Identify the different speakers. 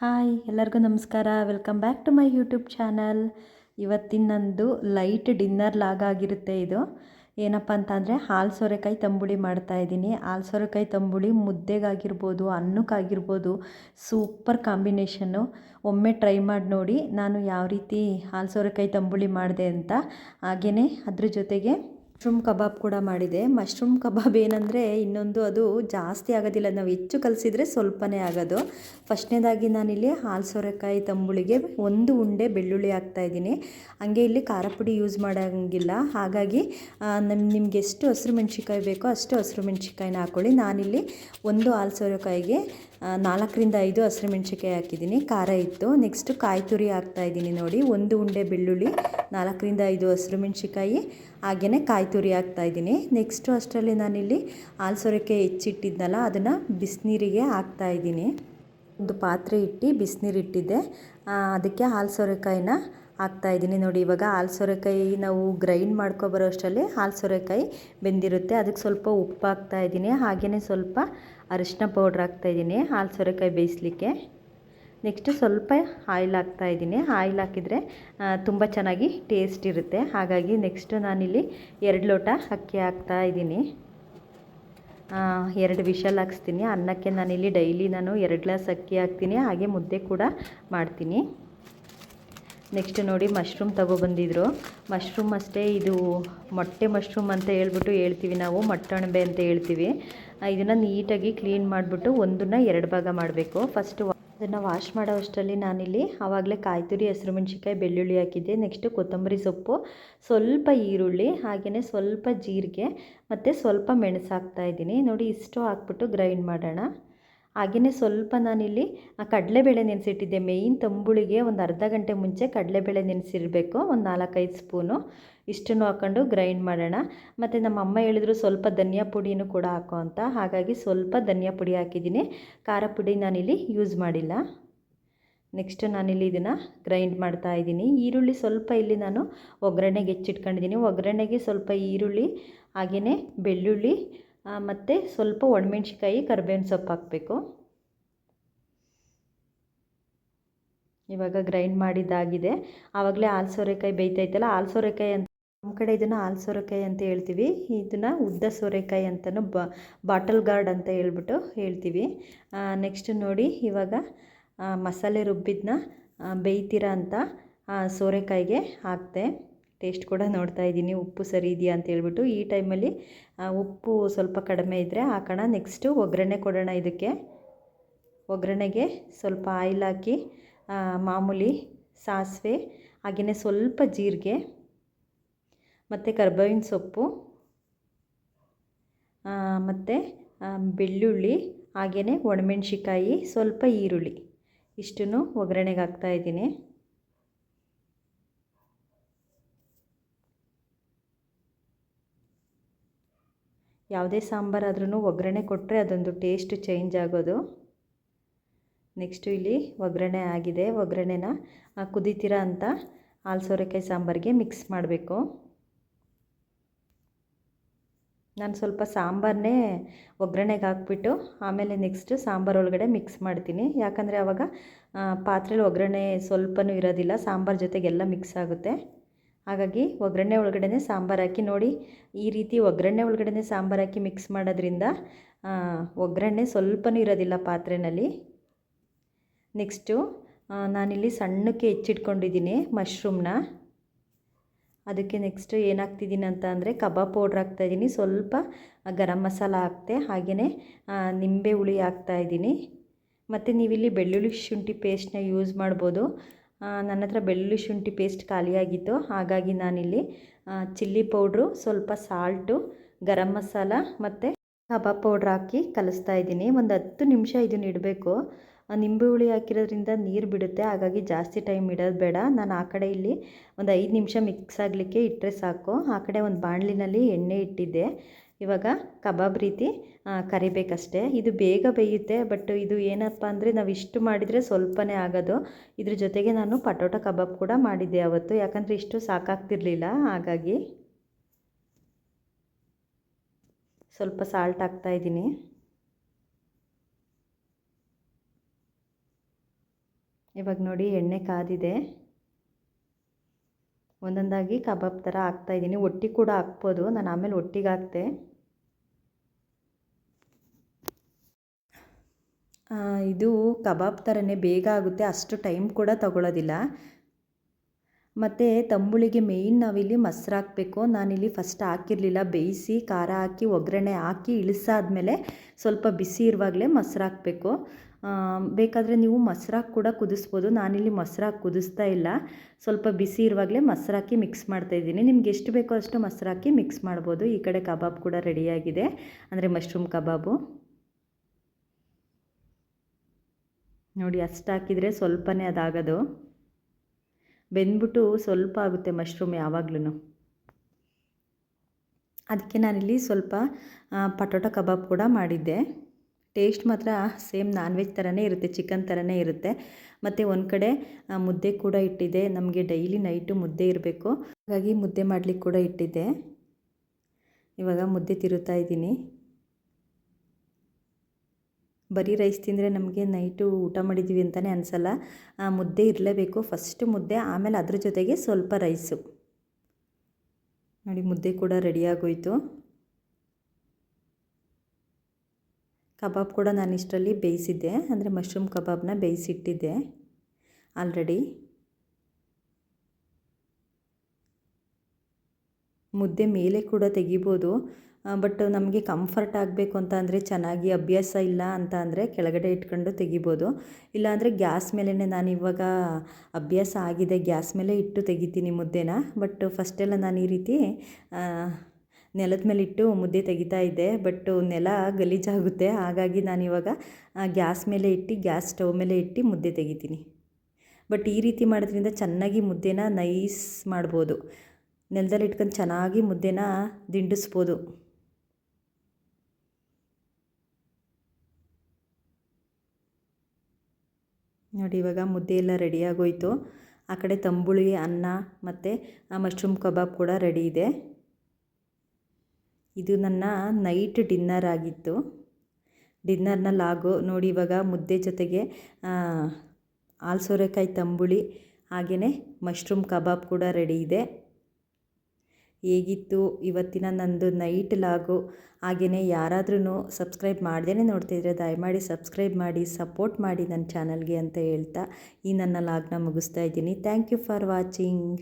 Speaker 1: Hi, ಎಲ್ಲರಿಗೂ ನಮಸ್ಕಾರ. Welcome back to my YouTube channel ಇವತ್ತಿನ ನಂದು ಲೈಟ್ ಡಿನ್ನರ್ ಲಾಗ್ ಆಗಿರುತ್ತೆ ಇದು. ಏನಪ್ಪ ಅಂತಂದರೆ, ಹಾಲು ಸೋರೆಕಾಯಿ ತಂಬುಳಿ ಮಾಡ್ತಾಯಿದ್ದೀನಿ ಹಾಲು ಸೋರೆಕಾಯಿ ತಂಬುಳಿ ಮುದ್ದೆಗಾಗಿರ್ಬೋದು, ಅನ್ನಕ್ಕಾಗಿರ್ಬೋದು ಸೂಪರ್ ಕಾಂಬಿನೇಷನ್ನು ಒಮ್ಮೆ ಟ್ರೈ ಮಾಡಿ ನೋಡಿ ನಾನು ಯಾವ ರೀತಿ ಹಾಲು ಸೋರೆಕಾಯಿ ತಂಬುಳಿ ಮಾಡಿದೆ ಅಂತ. ಹಾಗೆಯೇ ಅದ್ರ ಜೊತೆಗೆ ಮಶ್ರೂಮ್ ಕಬಾಬ್ ಕೂಡ ಮಾಡಿದೆ. ಮಶ್ರೂಮ್ ಕಬಾಬ್ ಏನಂದರೆ ಇನ್ನೊಂದು ಅದು ಜಾಸ್ತಿ ಆಗೋದಿಲ್ಲ. ನಾವು ಹೆಚ್ಚು ಕಲಸಿದ್ರೆ ಸ್ವಲ್ಪನೇ ಆಗೋದು. ಫಸ್ಟ್ನೇದಾಗಿ ನಾನಿಲ್ಲಿ ಹಾಲು ಸೋರೆಕಾಯಿ ತಂಬುಳಿಗೆ ಒಂದು ಉಂಡೆ ಬೆಳ್ಳುಳ್ಳಿ ಹಾಕ್ತಾಯಿದ್ದೀನಿ ಹಂಗೆ ಇಲ್ಲಿ ಖಾರ ಪುಡಿ ಯೂಸ್ ಮಾಡೋಂಗಿಲ್ಲ. ಹಾಗಾಗಿ ನಮ್ಮ ನಿಮಗೆ ಎಷ್ಟು ಹಸಿರು ಮೆಣ್ಸಿಕಾಯಿ ಬೇಕೋ ಅಷ್ಟು ಹಸಿರು ಮೆಣ್ಸಿಕಾಯಿನ ಹಾಕ್ಕೊಳ್ಳಿ ನಾನಿಲ್ಲಿ ಒಂದು ಹಾಲು ಸೋರೆಕಾಯಿಗೆ ನಾಲ್ಕರಿಂದ ಐದು ಹಸಿರು ಮೆಣ್ಸಿಕಾಯಿ ಹಾಕಿದ್ದೀನಿ, ಖಾರ ಇತ್ತು. ನೆಕ್ಸ್ಟು ಕಾಯಿ ತುರಿ ಹಾಕ್ತಾಯಿದ್ದೀನಿ ನೋಡಿ, ಒಂದು ಉಂಡೆ ಬೆಳ್ಳುಳ್ಳಿ, ನಾಲ್ಕರಿಂದ ಐದು ಹಸಿರು ಮೆಣ್ಸಿಕಾಯಿ ಹಾಗೆಯೇ ಕಾಯಿ ತುರಿ ಹಾಕ್ತಾಯಿದ್ದೀನಿ ನೆಕ್ಸ್ಟು ಅಷ್ಟರಲ್ಲಿ ನಾನಿಲ್ಲಿ ಹಾಲು ಸೊರಕೆ ಹೆಚ್ಚಿಟ್ಟಿದ್ನಲ್ಲ, ಅದನ್ನು ಬಿಸಿನೀರಿಗೆ ಹಾಕ್ತಾಯಿದ್ದೀನಿ ಒಂದು ಪಾತ್ರೆ ಇಟ್ಟು ಬಿಸಿನೀರು ಇಟ್ಟಿದ್ದೆ. ಅದಕ್ಕೆ ಹಾಲು ಸೋರೆಕಾಯಿನ ಹಾಕ್ತಾಯಿದ್ದೀನಿ ನೋಡಿ, ಇವಾಗ ಹಾಲು ಸೋರೆಕಾಯಿ ನಾವು ಗ್ರೈಂಡ್ ಮಾಡ್ಕೊಬರೋ ಅಷ್ಟರಲ್ಲಿ ಹಾಲು ಸೋರೆಕಾಯಿ ಬೆಂದಿರುತ್ತೆ. ಅದಕ್ಕೆ ಸ್ವಲ್ಪ ಉಪ್ಪು ಹಾಕ್ತಾಯಿದ್ದೀನಿ ಹಾಗೆಯೇ ಸ್ವಲ್ಪ ಅರಿಶಿನ ಪೌಡ್ರ್ ಹಾಕ್ತಾಯಿದ್ದೀನಿ ಹಾಲು ಸೋರೆಕಾಯಿ ಬೇಯಿಸ್ಲಿಕ್ಕೆ. ನೆಕ್ಸ್ಟು ಸ್ವಲ್ಪ ಆಯಿಲ್ ಹಾಕ್ತಾಯಿದ್ದೀನಿ ಆಯಿಲ್ ಹಾಕಿದರೆ ತುಂಬ ಚೆನ್ನಾಗಿ ಟೇಸ್ಟ್ ಇರುತ್ತೆ. ಹಾಗಾಗಿ ನೆಕ್ಸ್ಟು ನಾನಿಲ್ಲಿ ಎರಡು ಲೋಟ ಅಕ್ಕಿ ಹಾಕ್ತಾಯಿದ್ದೀನಿ ಎರಡು ವಿಷಲ್ ಹಾಕ್ಸ್ತೀನಿ. ಅನ್ನಕ್ಕೆ ನಾನಿಲ್ಲಿ ಡೈಲಿ ನಾನು ಎರಡು ಗ್ಲಾಸ್ ಅಕ್ಕಿ ಹಾಕ್ತೀನಿ. ಹಾಗೆ ಮುದ್ದೆ ಕೂಡ ಮಾಡ್ತೀನಿ. ನೆಕ್ಸ್ಟ್ ನೋಡಿ ಮಶ್ರೂಮ್ ತಗೊಬಂದಿದ್ರು ಮಶ್ರೂಮ್ ಅಷ್ಟೇ ಇದು ಮೊಟ್ಟೆ ಮಶ್ರೂಮ್ ಅಂತ ಹೇಳ್ಬಿಟ್ಟು ಹೇಳ್ತೀವಿ ನಾವು, ಮೊಟ್ಟಣಬೆ ಅಂತ ಹೇಳ್ತೀವಿ. ಇದನ್ನು ನೀಟಾಗಿ ಕ್ಲೀನ್ ಮಾಡಿಬಿಟ್ಟು ಒಂದನ್ನು ಎರಡು ಭಾಗ ಮಾಡಬೇಕು. ಫಸ್ಟ್ ಅದನ್ನು ವಾಶ್ ಮಾಡೋ ಅಷ್ಟರಲ್ಲಿ ನಾನಿಲ್ಲಿ ಆವಾಗಲೇ ಕಾಯ್ತುರಿ, ಹಸಿರು ಮೆಣಸಿನ್ಕಾಯಿ, ಬೆಳ್ಳುಳ್ಳಿ ಹಾಕಿದ್ದೆ. ನೆಕ್ಸ್ಟು ಕೊತ್ತಂಬರಿ ಸೊಪ್ಪು, ಸ್ವಲ್ಪ ಈರುಳ್ಳಿ ಹಾಗೆಯೇ ಸ್ವಲ್ಪ ಜೀರಿಗೆ, ಮತ್ತು ಸ್ವಲ್ಪ ಮೆಣಸು ಹಾಕ್ತಾಯಿದ್ದೀನಿ ನೋಡಿ ಇಷ್ಟು ಹಾಕ್ಬಿಟ್ಟು ಗ್ರೈಂಡ್ ಮಾಡೋಣ. ಹಾಗೆಯೇ ಸ್ವಲ್ಪ ನಾನಿಲ್ಲಿ ಕಡಲೆಬೇಳೆ ನೆನೆಸಿಟ್ಟಿದ್ದೆ. ಮೇಯ್ನ್ ತಂಬುಳಿಗೆ ಒಂದು ಅರ್ಧ ಗಂಟೆ ಮುಂಚೆ ಕಡಲೆಬೇಳೆ ನೆನೆಸಿರಬೇಕು. ಒಂದು ನಾಲ್ಕೈದು ಸ್ಪೂನು. ಇಷ್ಟನ್ನು ಹಾಕ್ಕೊಂಡು ಗ್ರೈಂಡ್ ಮಾಡೋಣ. ಮತ್ತು ನಮ್ಮ ಅಮ್ಮ ಹೇಳಿದ್ರು ಸ್ವಲ್ಪ ಧನಿಯಾ ಪುಡಿನೂ ಕೂಡ ಹಾಕೋ ಅಂತ. ಹಾಗಾಗಿ ಸ್ವಲ್ಪ ಧನಿಯಾ ಪುಡಿ ಹಾಕಿದ್ದೀನಿ. ಖಾರ ಪುಡಿ ನಾನಿಲ್ಲಿ ಯೂಸ್ ಮಾಡಿಲ್ಲ. ನೆಕ್ಸ್ಟ್ ನಾನಿಲ್ಲಿ ಇದನ್ನು ಗ್ರೈಂಡ್ ಮಾಡ್ತಾ ಇದ್ದೀನಿ. ಈರುಳ್ಳಿ ಸ್ವಲ್ಪ ಇಲ್ಲಿ ನಾನು ಒಗ್ಗರಣೆಗೆ ಹೆಚ್ಚಿಟ್ಕೊಂಡಿದ್ದೀನಿ. ಒಗ್ಗರಣೆಗೆ ಸ್ವಲ್ಪ ಈರುಳ್ಳಿ ಹಾಗೆಯೇ ಬೆಳ್ಳುಳ್ಳಿ ಮತ್ತು ಸ್ವಲ್ಪ ಒಣಮೆಣ್ಸಿಕಾಯಿ ಕರ್ಬೇವಿನ ಸೊಪ್ಪು ಹಾಕಬೇಕು. ಇವಾಗ ಗ್ರೈಂಡ್ ಮಾಡಿದ್ದಾಗಿದೆ. ಆವಾಗಲೇ ಹಾಲು ಸೋರೆಕಾಯಿ ಬೇಯ್ತೈತಲ್ಲ ಹಾಲು ಸೋರೆಕಾಯಿ ಅಂತ ನಮ್ಮ ಕಡೆ ಇದನ್ನು ಹಾಲು ಸೋರೆಕಾಯಿ ಅಂತ ಹೇಳ್ತೀವಿ. ಇದನ್ನು ಉದ್ದ ಸೋರೆಕಾಯಿ ಅಂತಲೂ ಬಾಟಲ್ ಗಾರ್ಡ್ ಅಂತ ಹೇಳ್ಬಿಟ್ಟು ಹೇಳ್ತೀವಿ. ನೆಕ್ಸ್ಟ್ ನೋಡಿ ಇವಾಗ ಮಸಾಲೆ ರುಬ್ಬಿದ್ದನ್ನ ಬೇಯ್ತೀರ ಅಂತ ಸೋರೆಕಾಯಿಗೆ ಹಾಕ್ತೆ ಟೇಸ್ಟ್ ಕೂಡ ನೋಡ್ತಾ ಇದ್ದೀನಿ ಉಪ್ಪು ಸರಿ ಇದೆಯಾ ಅಂತ ಹೇಳ್ಬಿಟ್ಟು ಈ ಟೈಮಲ್ಲಿ ಉಪ್ಪು ಸ್ವಲ್ಪ ಕಡಿಮೆ ಇದ್ದರೆ ಹಾಕೋಣ. ನೆಕ್ಸ್ಟು ಒಗ್ಗರಣೆ ಕೊಡೋಣ ಇದಕ್ಕೆ. ಒಗ್ಗರಣೆಗೆ ಸ್ವಲ್ಪ ಆಯಿಲ್ ಹಾಕಿ ಮಾಮೂಲಿ ಸಾಸಿವೆ ಹಾಗೆಯೇ ಸ್ವಲ್ಪ ಜೀರಿಗೆ, ಮತ್ತು ಕರ್ಬೇವಿನ ಸೊಪ್ಪು ಮತ್ತು ಬೆಳ್ಳುಳ್ಳಿ ಹಾಗೆಯೇ ಒಣಮೆಣ್ಸಿಕಾಯಿ ಸ್ವಲ್ಪ ಈರುಳ್ಳಿ. ಇಷ್ಟನ್ನು ಒಗ್ಗರಣೆಗೆ ಹಾಕ್ತಾಯಿದ್ದೀನಿ ಯಾವುದೇ ಸಾಂಬಾರಾದ್ರೂ ಒಗ್ಗರಣೆ ಕೊಟ್ಟರೆ ಅದೊಂದು ಟೇಸ್ಟ್ ಚೇಂಜ್ ಆಗೋದು. ನೆಕ್ಸ್ಟು ಇಲ್ಲಿ ಒಗ್ಗರಣೆ ಆಗಿದೆ. ಒಗ್ಗರಣೆನ ಕುದಿತೀರ ಅಂತ ಹಾಲು ಸೋರೆಕಾಯಿ ಸಾಂಬಾರಿಗೆ ಮಿಕ್ಸ್ ಮಾಡಬೇಕು. ನಾನು ಸ್ವಲ್ಪ ಸಾಂಬಾರನ್ನೇ ಒಗ್ಗರಣೆಗೆ ಹಾಕ್ಬಿಟ್ಟು ಆಮೇಲೆ ನೆಕ್ಸ್ಟು ಸಾಂಬಾರು ಒಳಗಡೆ ಮಿಕ್ಸ್ ಮಾಡ್ತೀನಿ. ಯಾಕಂದರೆ ಆವಾಗ ಪಾತ್ರೆಲಿ ಒಗ್ಗರಣೆ ಸ್ವಲ್ಪನೂ ಇರೋದಿಲ್ಲ. ಸಾಂಬಾರು ಜೊತೆಗೆಲ್ಲ ಮಿಕ್ಸ್ ಆಗುತ್ತೆ. ಹಾಗಾಗಿ ಒಗ್ಗರಣೆ ಒಳಗಡೆ ಸಾಂಬಾರು ಹಾಕಿ ನೋಡಿ. ಈ ರೀತಿ ಒಗ್ಗರಣೆ ಒಳಗಡೆ ಸಾಂಬಾರು ಹಾಕಿ ಮಿಕ್ಸ್ ಮಾಡೋದ್ರಿಂದ ಒಗ್ಗರಣೆ ಸ್ವಲ್ಪನೂ ಇರೋದಿಲ್ಲ ಪಾತ್ರೆಯಲ್ಲಿ ನೆಕ್ಸ್ಟು ನಾನಿಲ್ಲಿ ಸಣ್ಣಕ್ಕೆ ಹೆಚ್ಚಿಟ್ಕೊಂಡಿದ್ದೀನಿ ಮಶ್ರೂಮ್ನ. ಅದಕ್ಕೆ ನೆಕ್ಸ್ಟು ಏನಾಗ್ತಿದ್ದೀನಿ ಅಂತ ಅಂದರೆ ಕಬಾಬ್ ಪೌಡ್ರ್ ಹಾಕ್ತಾಯಿದ್ದೀನಿ. ಸ್ವಲ್ಪ ಗರಂ ಮಸಾಲ ಹಾಕ್ತೆ ಹಾಗೆಯೇ ನಿಂಬೆ ಹುಳಿ ಹಾಕ್ತಾಯಿದ್ದೀನಿ. ಮತ್ತು ನೀವಿಲ್ಲಿ ಬೆಳ್ಳುಳ್ಳಿ ಶುಂಠಿ ಪೇಸ್ಟ್ನ ಯೂಸ್ ಮಾಡ್ಬೋದು. ನನ್ನ ಹತ್ರ ಬೆಳ್ಳುಳ್ಳಿ ಶುಂಠಿ ಪೇಸ್ಟ್ ಖಾಲಿಯಾಗಿತ್ತು. ಹಾಗಾಗಿ ನಾನಿಲ್ಲಿ ಚಿಲ್ಲಿ ಪೌಡ್ರು ಸ್ವಲ್ಪ ಸಾಲ್ಟು ಗರಂ ಮಸಾಲ ಮತ್ತು ಕಬಾಬ್ ಪೌಡ್ರ್ ಹಾಕಿ ಕಲಿಸ್ತಾ ಇದ್ದೀನಿ. ಒಂದು ಹತ್ತು ನಿಮಿಷ ಇದನ್ನ ಇಡಬೇಕು. ನಿಂಬೆ ಹುಳಿ ಹಾಕಿರೋದ್ರಿಂದ ನೀರು ಬಿಡುತ್ತೆ. ಹಾಗಾಗಿ ಜಾಸ್ತಿ ಟೈಮ್ ಇಡೋದು ಬೇಡ. ನಾನು ಆ ಕಡೆ ಇಲ್ಲಿ ಒಂದು ಐದು ನಿಮಿಷ ಮಿಕ್ಸ್ ಆಗಲಿಕ್ಕೆ ಇಟ್ಟರೆ ಸಾಕು. ಆ ಕಡೆ ಒಂದು ಬಾಣಲಿನಲ್ಲಿ ಎಣ್ಣೆ ಇಟ್ಟಿದ್ದೆ. ಇವಾಗ ಕಬಾಬ್ ರೀತಿ ಕರಿಬೇಕಷ್ಟೆ. ಇದು ಬೇಗ ಬೇಯುತ್ತೆ, ಬಟ್ ಇದು ಏನಪ್ಪ ಅಂದರೆ ನಾವು ಇಷ್ಟು ಮಾಡಿದರೆ ಸ್ವಲ್ಪನೇ ಆಗೋದು. ಇದ್ರ ಜೊತೆಗೆ ನಾನು ಪಟೋಟ ಕಬಾಬ್ ಕೂಡ ಮಾಡಿದ್ದೆ ಅವತ್ತು, ಯಾಕಂದರೆ ಇಷ್ಟು ಸಾಕಾಗ್ತಿರ್ಲಿಲ್ಲ, ಹಾಗಾಗಿ. ಸ್ವಲ್ಪ ಸಾಲ್ಟ್ ಹಾಕ್ತಾಯಿದ್ದೀನಿ ಇವಾಗ ನೋಡಿ ಎಣ್ಣೆ ಕಾದಿದೆ. ಒಂದೊಂದಾಗಿ ಕಬಾಬ್ ಥರ ಹಾಕ್ತಾಯಿದ್ದೀನಿ ಒಟ್ಟಿಗೆ ಕೂಡ ಹಾಕ್ಬೋದು. ನಾನು ಆಮೇಲೆ ಒಟ್ಟಿಗೆ ಹಾಕ್ತೆ. ಇದು ಕಬಾಬ್ ಥರನೇ ಬೇಗ ಆಗುತ್ತೆ. ಅಷ್ಟು ಟೈಮ್ ಕೂಡ ತಗೊಳ್ಳೋದಿಲ್ಲ ಮತ್ತು ತಂಬುಳಿಗೆ ಮೇಯ್ನ್ ನಾವಿಲ್ಲಿ ಮೊಸ್ರು ಹಾಕಬೇಕು. ನಾನಿಲ್ಲಿ ಫಸ್ಟ್ ಹಾಕಿರಲಿಲ್ಲ. ಬೇಯಿಸಿ ಖಾರ ಹಾಕಿ, ಒಗ್ಗರಣೆ ಹಾಕಿ, ಇಳಿಸಾದ್ಮೇಲೆ ಸ್ವಲ್ಪ ಬಿಸಿ ಇರುವಾಗಲೇ ಮೊಸ್ರು ಹಾಕಬೇಕು. ಬೇಕಾದರೆ ನೀವು ಮೊಸ್ರಾಕಿ ಕೂಡ ಕುದಿಸ್ಬೋದು. ನಾನಿಲ್ಲಿ ಮೊಸ್ರಾಕಿ ಕುದಿಸ್ತಾ ಇಲ್ಲ. ಸ್ವಲ್ಪ ಬಿಸಿ ಇರುವಾಗಲೇ ಮೊಸರಾಕಿ ಮಿಕ್ಸ್ ಮಾಡ್ತಾ ಇದ್ದೀನಿ. ನಿಮ್ಗೆ ಎಷ್ಟು ಬೇಕೋ ಅಷ್ಟು ಮೊಸ್ರಾಕಿ ಮಿಕ್ಸ್ ಮಾಡ್ಬೋದು. ಈ ಕಡೆ ಕಬಾಬ್ ಕೂಡ ರೆಡಿಯಾಗಿದೆ. ಅಂದರೆ ಮಶ್ರೂಮ್ ಕಬಾಬು. ನೋಡಿ, ಅಷ್ಟು ಹಾಕಿದರೆ ಸ್ವಲ್ಪನೇ ಅದಾಗೋದು. ಬೆಂದ್ಬಿಟ್ಟು ಸ್ವಲ್ಪ ಆಗುತ್ತೆ ಮಶ್ರೂಮ್ ಯಾವಾಗ್ಲೂ ಅದಕ್ಕೆ ನಾನಿಲ್ಲಿ ಸ್ವಲ್ಪ ಪಟೋಟ ಕಬಾಬ್ ಕೂಡ ಮಾಡಿದ್ದೆ. ಟೇಸ್ಟ್ ಮಾತ್ರ ಸೇಮ್ ನಾನ್ ವೆಜ್ ಥರನೇ ಇರುತ್ತೆ, ಚಿಕನ್ ಥರನೇ ಇರುತ್ತೆ. ಮತ್ತು ಒಂದು ಕಡೆ ಮುದ್ದೆ ಕೂಡ ಇಟ್ಟಿದೆ. ನಮಗೆ ಡೈಲಿ ನೈಟು ಮುದ್ದೆ ಇರಬೇಕು. ಹಾಗಾಗಿ ಮುದ್ದೆ ಮಾಡಲಿಕ್ಕೆ ಕೂಡ ಇಟ್ಟಿದ್ದೆ. ಇವಾಗ ಮುದ್ದೆ ತಿರುತ್ತಾ ಇದ್ದೀನಿ. ಬರೀ ರೈಸ್ ತಿಂದರೆ ನಮಗೆ ನೈಟು ಊಟ ಮಾಡಿದ್ದೀವಿ ಅಂತಲೇ ಅನಿಸಲ್ಲ. ಮುದ್ದೆ ಇರಲೇಬೇಕು. ಫಸ್ಟ್ ಮುದ್ದೆ, ಆಮೇಲೆ ಅದ್ರ ಜೊತೆಗೆ ಸ್ವಲ್ಪ ರೈಸು. ನೋಡಿ, ಮುದ್ದೆ ಕೂಡ ರೆಡಿಯಾಗೋಯಿತು ಕಬಾಬ್ ಕೂಡ ನಾನು ಇಷ್ಟರಲ್ಲಿ ಬೇಯಿಸಿದ್ದೆ, ಅಂದರೆ ಮಶ್ರೂಮ್ ಕಬಾಬ್ನ ಬೇಯಿಸಿಟ್ಟಿದ್ದೆ ಆಲ್ರೆಡಿ ಮುದ್ದೆ ಮೇಲೆ ಕೂಡ ತೆಗಿಬೋದು ಬಟ್ ನಮಗೆ ಕಂಫರ್ಟ್ ಆಗಬೇಕು ಅಂತ ಅಂದರೆ ಚೆನ್ನಾಗಿ ಅಭ್ಯಾಸ ಇಲ್ಲ ಅಂತ ಅಂದರೆ ಕೆಳಗಡೆ ಇಟ್ಕೊಂಡು ತೆಗಿಬೋದು. ಇಲ್ಲಾಂದರೆ ಗ್ಯಾಸ್ ಮೇಲೇ ನಾನು ಇವಾಗ ಅಭ್ಯಾಸ ಆಗಿದೆ, ಗ್ಯಾಸ್ ಮೇಲೆ ಇಟ್ಟು ತೆಗಿತೀನಿ ಮುದ್ದೆನ ಬಟ್ ಫಸ್ಟೆಲ್ಲ ನಾನು ಈ ರೀತಿ ನೆಲದ ಮೇಲೆ ಇಟ್ಟು ಮುದ್ದೆ ತೆಗಿತಾ ಇದ್ದೆ, ಬಟ್ ನೆಲ ಗಲೀಜಾಗುತ್ತೆ ಹಾಗಾಗಿ ನಾನು ಇವಾಗ ಗ್ಯಾಸ್ ಮೇಲೆ ಇಟ್ಟು, ಗ್ಯಾಸ್ ಸ್ಟವ್ ಮೇಲೆ ಇಟ್ಟು ಮುದ್ದೆ ತೆಗಿತೀನಿ. ಬಟ್ ಈ ರೀತಿ ಮಾಡೋದ್ರಿಂದ ಚೆನ್ನಾಗಿ ಮುದ್ದೆನ ನೈಸ್ ಮಾಡ್ಬೋದು. ನೆಲದಲ್ಲಿ ಇಟ್ಕೊಂಡು ಚೆನ್ನಾಗಿ ಮುದ್ದೆನ ದಿಂಡಿಸ್ಬೋದು. ನೋಡಿ, ಇವಾಗ ಮುದ್ದೆ ಎಲ್ಲ ರೆಡಿಯಾಗೋಯ್ತು ಆ ಕಡೆ ತಂಬುಳಿ, ಅನ್ನ ಮತ್ತು ಮಶ್ರೂಮ್ ಕಬಾಬ್ ಕೂಡ ರೆಡಿ ಇದೆ. ಇದು ನನ್ನ ನೈಟ್ ಡಿನ್ನರ್ ಆಗಿತ್ತು. ಡಿನ್ನರ್ನ ಲಾಗು ನೋಡಿ ಇವಾಗ ಮುದ್ದೆ ಜೊತೆಗೆ ಆಲ್ಸೋರೆಕಾಯಿ ತಂಬುಳಿ ಹಾಗೆಯೇ ಮಶ್ರೂಮ್ ಕಬಾಬ್ ಕೂಡ ರೆಡಿ ಇದೆ. ಹೇಗಿತ್ತು ಇವತ್ತಿನ ನಂದು ನೈಟ್ ಲಾಗು? ಹಾಗೆಯೇ ಯಾರಾದ್ರೂ ಸಬ್ಸ್ಕ್ರೈಬ್ ಮಾಡ್ದೇ ನೋಡ್ತಿದ್ರೆ ದಯಮಾಡಿ ಸಬ್ಸ್ಕ್ರೈಬ್ ಮಾಡಿ, ಸಪೋರ್ಟ್ ಮಾಡಿ ನನ್ನ ಚಾನಲ್ಗೆ ಅಂತ ಹೇಳ್ತಾ ಈ ನನ್ನ ಲಾಗ್ನ ಮುಗಿಸ್ತಾ ಇದ್ದೀನಿ. Thank you for watching.